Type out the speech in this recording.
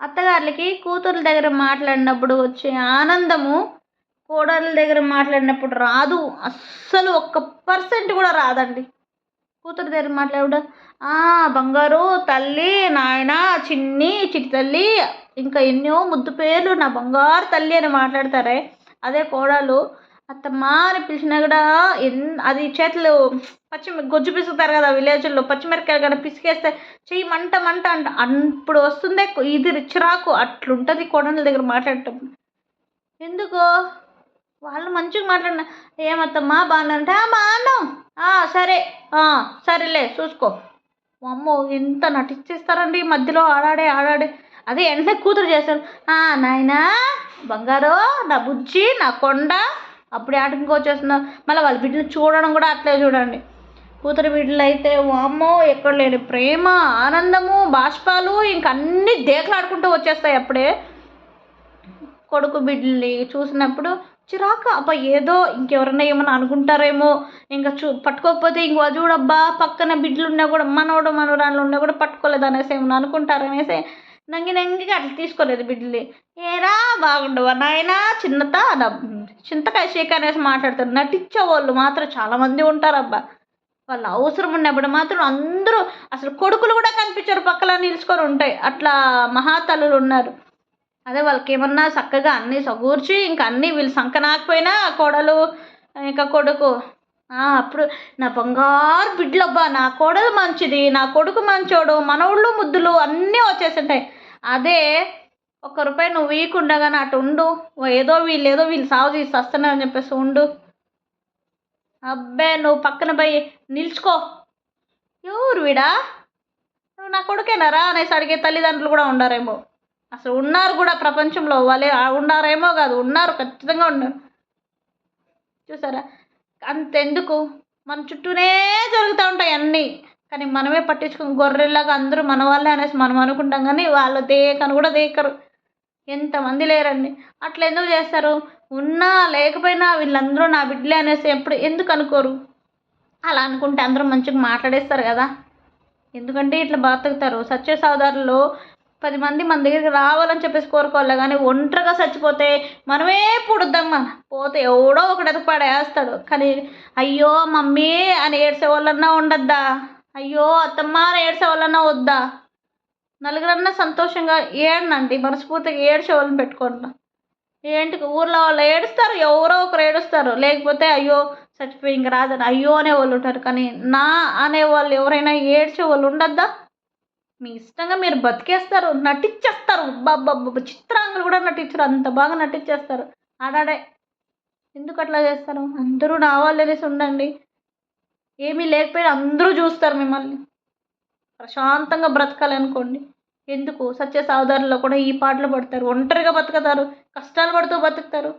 అత్తగారులకి కూతుర్ల దగ్గర మాట్లాడినప్పుడు వచ్చే ఆనందము కోడళ్ళ దగ్గర మాట్లాడినప్పుడు రాదు. అస్సలు ఒక్క పర్సెంట్ కూడా రాదండి. కూతురు దగ్గర మాట్లాడు బంగారు తల్లి నాయన చిన్ని చిట్టి తల్లి ఇంకా ఎన్నో ముద్దు పేర్లు నా బంగారు తల్లి అని మాట్లాడతారే. అదే కోడలు అత్తమ్మా అని పిలిచినా కూడా ఎన్ అది చేతులు పచ్చి గొజ్జు పిసుకుతారు కదా విలేజ్లో పచ్చిమిరకాయలు కానీ పిసికేస్తే చెయ్యి మంట మంట అంట. అప్పుడు వస్తుందే ఇది చిరాకు. అట్లుంటుంది కోడళ్ళ దగ్గర మాట్లాడటం ఎందుకో? వాళ్ళు మంచిగా మాట్లాడిన ఏమత్తమ్మా బాగుందంటే బాగున్నాం. సరే. సరేలే చూసుకో. అమ్మో ఎంత నటించేస్తారండి మధ్యలో ఆడాడే ఆడాడే. అదే వెంటనే కూతురు చేస్తారు. నాయనా బంగారు నా బుజ్జి నా కొండ అప్పుడు ఆటకి వచ్చేస్తున్నారు మళ్ళీ వాళ్ళ బిడ్డలు చూడడం కూడా అట్లే చూడండి. కూతురు బిడ్డలు అయితే వామ్మో ఎక్కడ లేని ప్రేమ ఆనందము బాష్పాలు ఇంక అన్నీ దేకలాడుకుంటూ వచ్చేస్తాయి అప్పుడే. కొడుకు బిడ్డల్ని చూసినప్పుడు చిరాకు. అబ్బా ఏదో ఇంకెవరన్నా ఏమన్నా అనుకుంటారేమో. ఇంకా చూ పట్టుకోకపోతే ఇంకో చూడబ్బా పక్కన బిడ్డలు ఉన్నా కూడా మనవడు మనవరాళ్ళు ఉన్నా కూడా పట్టుకోలేదు అనేసి ఏమన్నా అనుకుంటారనేసి నంగి నంగిగా అట్లా తీసుకోలేదు బిడ్డలు. ఏరా బాగుండవా నాయన? చిన్నత చింతకాయ శేఖర్ అనేసి మాట్లాడతారు. నటించే వాళ్ళు మాత్రం చాలామంది ఉంటారబ్బా. వాళ్ళ అవసరం ఉన్నప్పుడు మాత్రం అందరూ అసలు కొడుకులు కూడా కనిపించారు పక్కన నిలుచుకొని ఉంటాయి అట్లా మహాతల్లులు ఉన్నారు. అదే వాళ్ళకి ఏమన్నా చక్కగా అన్నీ సగూర్చి ఇంకా అన్నీ వీళ్ళు సంకనాకపోయినా కోడలు ఇంకా కొడుకు. అప్పుడు నా బంగారు బిడ్డలబ్బా నా కోడలు మంచిది నా కొడుకు మంచోడు మనవుళ్ళు ముద్దులు అన్నీ వచ్చేసి ఉంటాయి అదే ఒక్క రూపాయి నువ్వు వీయకుండగా అటు ఉండు. ఏదో వీళ్ళు ఏదో వీళ్ళు సాగు వస్తున్నాయో అని చెప్పేసి ఉండు. అబ్బే నువ్వు పక్కన పోయి నిల్చుకో. ఎవరు వీడా? నువ్వు నా కొడుకేనారా అనేసి అడిగే తల్లిదండ్రులు కూడా ఉండారేమో. అసలు ఉన్నారు కూడా ప్రపంచంలో. వాళ్ళే ఉన్నారేమో కాదు ఉన్నారు ఖచ్చితంగా ఉన్నారు. చూసారా? అంతెందుకు? మన చుట్టూనే జరుగుతూ ఉంటాయి అన్నీ. కానీ మనమే పట్టించుకుని గొర్రెల్లాగా అందరూ మన వాళ్ళే అనేసి మనం అనుకుంటాం కానీ వాళ్ళు దేకను కూడా దేకరు ఎంతమంది లేరండి. అట్లా ఎందుకు చేస్తారు? ఉన్నా లేకపోయినా వీళ్ళందరూ నా బిడ్డలే అనేసి ఎప్పుడు ఎందుకు అనుకోరు? అలా అనుకుంటే అందరూ మంచిగా మాట్లాడేస్తారు కదా. ఎందుకంటే ఇట్లా బతుకుతారు. సత్య సోదరులు పది మంది మన దగ్గరికి రావాలని చెప్పేసి కోరుకోవాలి కానీ ఒంటరిగా చచ్చిపోతే మనమే పుడుద్దాం పోతే ఎవడో ఒకటి పడేస్తాడు కానీ అయ్యో మమ్మీ అని ఏడ్చే వాళ్ళన్నా ఉండద్దా? అయ్యో అత్తమ్మ ఏడ్చేవాళ్ళన్నా వాళ్ళన్నా వద్దా? నలుగురన్నా సంతోషంగా ఏడనండి మనస్ఫూర్తిగా ఏడ్చేవాళ్ళని పెట్టుకోండి. ఏంటి ఊర్లో వాళ్ళు ఏడుస్తారు ఎవరో ఒకరు ఏడుస్తారు. లేకపోతే అయ్యో చచ్చిపోయి ఇంక రాదని. అయ్యో అనే వాళ్ళు ఉంటారు. కానీ నా అనే వాళ్ళు ఎవరైనా ఏడ్చే వాళ్ళు ఉండద్దా? మీ ఇష్టంగా మీరు బతికేస్తారు నటించేస్తారు. బాబ్బా చిత్రాంగులు కూడా నటించరు అంత బాగా నటించేస్తారు. ఆడాడే. ఎందుకు అట్లా చేస్తారు? అందరూ నా వాళ్ళు అనేసి ఉండండి. ఏమీ లేకపోయినా అందరూ చూస్తారు మిమ్మల్ని. ప్రశాంతంగా బ్రతకాలనుకోండి. ఎందుకు? సత్య సాధారణలో కూడా ఈ పాటలు పడతారు. ఒంటరిగా బతుకుతారు. కష్టాలు పడుతూ బతుకుతారు.